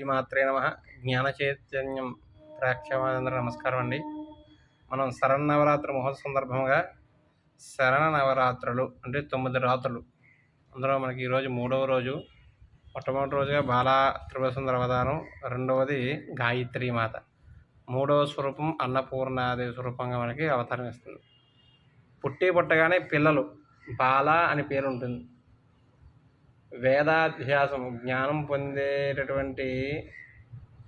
ఈ మాత్రే నమ. జ్ఞాన చైతన్యం ప్రేక్షకులందరూ నమస్కారం అండి. మనం శరన్నవరాత్రి మహోత్సవ సందర్భంగా శరణ నవరాత్రులు అంటే తొమ్మిది రాత్రులు. అందులో మనకి ఈరోజు మూడవ రోజు మొట్టమొదటి రోజుగా బాలా త్రిపుర అవతారం రెండవది గాయత్రి మాత. మూడవ స్వరూపం అన్నపూర్ణాదేవి స్వరూపంగా మనకి అవతారం ఇస్తుంది పుట్టి పుట్టగానే పిల్లలు బాల అని పేరు ఉంటుంది వేదాధ్యాసం జ్ఞానం పొందేటటువంటి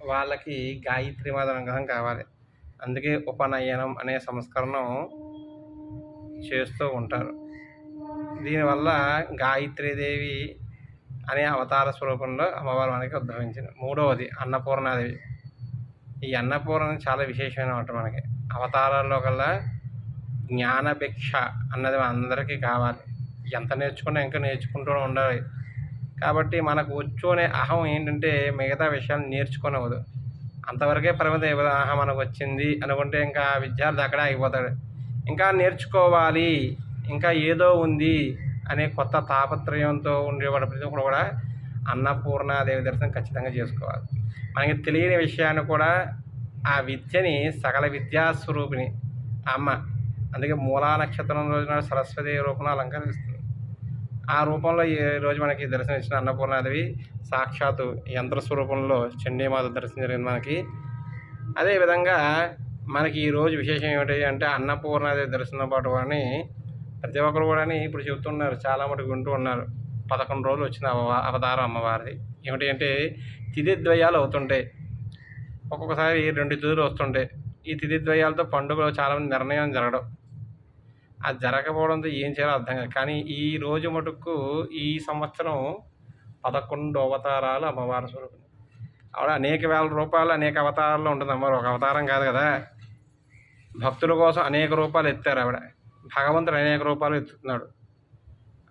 వాళ్ళకి గాయత్రి మాత అనుగ్రహం కావాలి. అందుకే ఉపనయనం అనే సంస్కరణం చేస్తూ ఉంటారు. దీనివల్ల గాయత్రీదేవి అనే అవతార స్వరూపంలో అమ్మవారు మనకి ఉద్భవించింది. మూడవది అన్నపూర్ణాదేవి. ఈ అన్నపూర్ణ చాలా విశేషమైన మాట మనకి. అవతారాల్లో కల్లా జ్ఞానభిక్ష అన్నది అందరికీ కావాలి. ఎంత నేర్చుకున్నా ఇంకా నేర్చుకుంటూ ఉండాలి. కాబట్టి మనకు వచ్చునే అహం ఏంటంటే మిగతా విషయాలు నేర్చుకోనవదు. అంతవరకే పరిమితి అహం మనకు వచ్చింది అనుకుంటే ఇంకా విద్యార్థి అక్కడే అయిపోతాడు ఇంకా నేర్చుకోవాలి ఇంకా ఏదో ఉంది అనే కొత్త తాపత్రయంతో ఉండేవాడు ప్రతి ఒక్కరు కూడా అన్నపూర్ణాదేవి దర్శనం ఖచ్చితంగా చేసుకోవాలి. మనకి తెలియని విషయాన్ని కూడా ఆ విద్యని సకల విద్యాస్వరూపిణి అమ్మ అందుకే మూలా నక్షత్రం రోజున సరస్వతి రూపంలో అలంకరిస్తుంది. ఆ రూపంలో ఈ రోజు మనకి దర్శనం ఇచ్చిన అన్నపూర్ణాదేవి సాక్షాత్తు యంత్ర స్వరూపంలో చండీమాత దర్శనం జరిగింది మనకి. అదేవిధంగా మనకి ఈరోజు విశేషం ఏమిటి అంటే అన్నపూర్ణాదేవి దర్శనం పాటు అని ప్రతి ఒక్కరు కూడా ఇప్పుడు చెబుతున్నారు. చాలా మటుకు వింటూ ఉన్నారు. పదకొండు రోజులు వచ్చిన అవతారం అమ్మవారిది. ఏమిటి అంటే తిథిద్వయాలు అవుతుంటాయి ఒక్కొక్కసారి రెండు తిథులు వస్తుంటాయి ఈ తిథిద్వయాలతో పండుగలో చాలా నిర్ణయం జరగడం. అది జరగకపోవడంతో ఏం చేయాలో అర్థం కాదు. కానీ ఈ రోజు మటుకు ఈ సంవత్సరం పదకొండు అవతారాలు అమ్మవారి స్వరూపం. ఆవిడ అనేక వేల రూపాయలు అనేక అవతారాల్లో ఉంటుంది అమ్మవారు. ఒక అవతారం కాదు కదా. భక్తుల కోసం అనేక రూపాయలు ఎత్తారు ఆవిడ. భగవంతుడు అనేక రూపాయలు ఎత్తుతున్నాడు.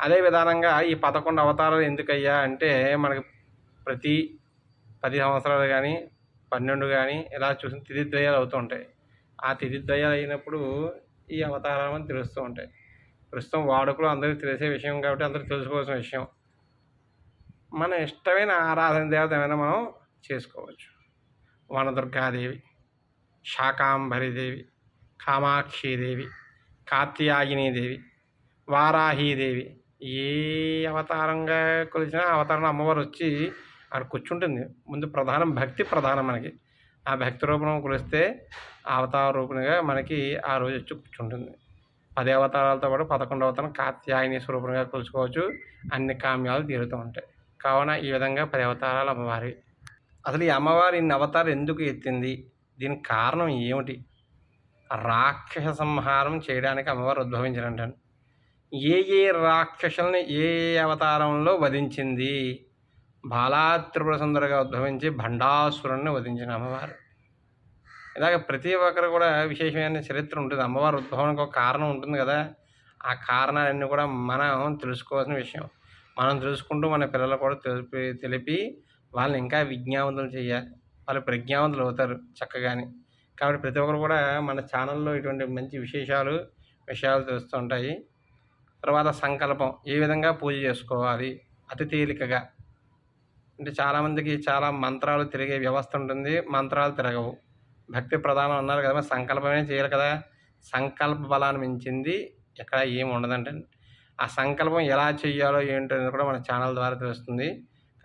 అదే విధానంగా ఈ పదకొండు అవతారాలు ఎందుకయ్యా అంటే మనకి ప్రతి పది సంవత్సరాలు కానీ పన్నెండు కానీ ఇలా చూసిన తిథిద్వయాలు అవుతూ ఉంటాయి. ఆ తిథిద్వయాలు అయినప్పుడు ఈ అవతారం అని తెలుస్తూ ఉంటాయి. ప్రస్తుతం వాడుకలు అందరికీ తెలిసే విషయం కాబట్టి అందరూ తెలుసుకోవాల్సిన విషయం. మన ఇష్టమైన ఆరాధన దేవత ఏమైనా మనం చేసుకోవచ్చు. వనదుర్గాదేవి శాకాంబరిదేవి కామాక్షిదేవి కార్తీయాగినీదేవి వారాహీదేవి. ఏ అవతారంగా కొలిచినా అవతారం అమ్మవారు వచ్చి అక్కడ కూర్చుంటుంది. ముందు ప్రధానం భక్తి ప్రధానం మనకి. ఆ భక్తి రూపం కొలిస్తే అవతార రూపంగా మనకి ఆ రోజు వచ్చి కూర్చుంటుంది. పది అవతారాలతో పాటు పదకొండు అవతారం కాత్యాయని స్వరూపంగా కొలుచుకోవచ్చు. అన్ని కామ్యాలు తీరుతూ ఉంటాయి. కావున ఈ విధంగా పది అవతారాలు అమ్మవారి అసలు ఈ అమ్మవారి ఇన్ని అవతారం ఎందుకు ఎత్తింది? దీనికి కారణం ఏమిటి? రాక్షస సంహారం చేయడానికి అమ్మవారు ఉద్భవించారంటాను ఏ ఏ రాక్షసుల్ని ఏ అవతారంలో వధించింది? బాలాత్రిపుర సుందరగా ఉద్భవించి భండాసురుణ్ణి వధించిన అమ్మవారు. ఇలాగ ప్రతి ఒక్కరు కూడా విశేషమైన చరిత్ర ఉంటుంది. అమ్మవారి ఉద్భవానికి ఒక కారణం ఉంటుంది కదా. ఆ కారణాలన్నీ కూడా మనం తెలుసుకోవాల్సిన విషయం. మనం తెలుసుకుంటూ మన పిల్లలు కూడా తెలిపి తెలిపి వాళ్ళని ఇంకా విజ్ఞావంతులు చేయాలి. వాళ్ళు ప్రజ్ఞావంతులు అవుతారు చక్కగాని. కాబట్టి ప్రతి ఒక్కరు కూడా మన ఛానల్లో ఇటువంటి మంచి విశేషాలు విషయాలు తెలుస్తుంటాయి తర్వాత సంకల్పం. ఏ విధంగా పూజ చేసుకోవాలి? అతి తేలికగా. అంటే చాలామందికి చాలా మంత్రాలు తిరిగే వ్యవస్థ ఉంటుంది. మంత్రాలు తిరగవు. భక్తి ప్రధానం అన్నారు కదా సంకల్పమే చేయాలి కదా? సంకల్ప బలాన్ని మించింది ఎక్కడ ఏమి ఉండదంటే ఆ సంకల్పం ఎలా చేయాలో ఏంటో కూడా మన ఛానల్ ద్వారా తెలుస్తుంది.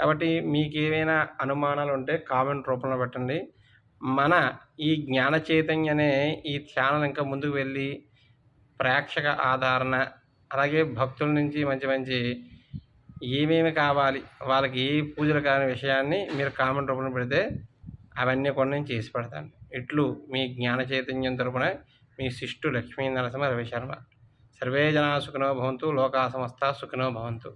కాబట్టి మీకు ఏవైనా అనుమానాలు ఉంటే కామెంట్ రూపంలో పెట్టండి. మన ఈ జ్ఞాన చైతన్య అనే ఈ ఛానల్ ఇంకా ముందుకు వెళ్ళి ప్రేక్షక ఆదరణ అలాగే భక్తుల నుంచి మంచి మంచి ఏమేమి కావాలి? వాళ్ళకి ఏ పూజలు కాని విషయాన్ని మీరు కామెంట్ రూపంలో పెడితే అవన్నీ కూడా నేను చేసి పెడతాను. ఇట్లు మీ జ్ఞాన చైతన్యం తరపున మీ శిష్టు లక్ష్మీ నరసింహ రవిశర్మ. సర్వే జనా సుఖినో భవంతు లోకా సమస్త సుఖినో భవంతు.